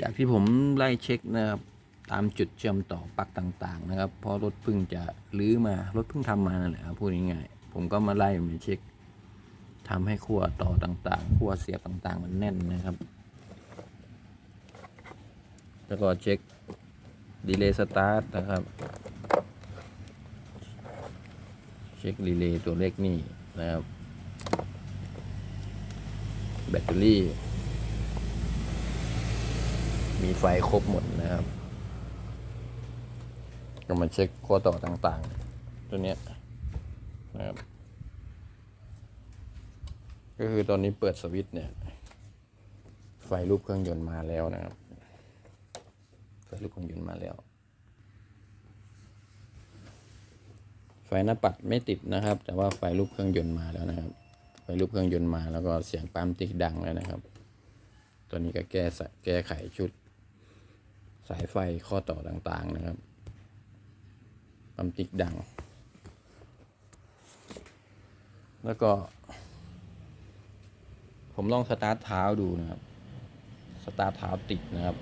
จากที่ผมไล่เช็คนะครับตามจุดเชื่อมต่อปลั๊กต่างๆ นะครับเพราะรถเพิ่งจะรื้อมารถเพิ่งทำมานั่นแหละครับพูดง่ายๆผมก็มาไล่มาเช็คทำให้ขั้วต่อต่างๆขั้วเสียบต่างๆ มันแน่นนะครับ แล้วก็เช็คดีเลย์สตาร์ทนะครับ เช็ครีเลย์ตัวเลขนี่นะครับ แบตเตอรี่ มีไฟครบหมดนะครับ ก็มาเช็คข้อต่อต่างๆ ตัวเนี้ยนะครับ ก็คือตอนนี้เปิดสวิตช์เนี่ย ไฟรูปเครื่องยนต์มาแล้วนะครับ ไฟรูปเครื่องยนต์มาแล้ว ไฟหน้าปัดไม่ติดนะครับ แต่ว่าไฟรูปเครื่องยนต์มาแล้วนะครับ ไฟรูปเครื่องยนต์มาแล้วก็เสียงปั๊มติ๊กดังแล้วนะครับตัวนี้ก็แก้แก้ไขชุด สายไฟข้อต่อต่างๆนะครับปั๊มติ๊กดัง แล้วก็ ผมลองสตาร์ทเท้าดูนะครับ สตาร์ทเท้าติดนะครับ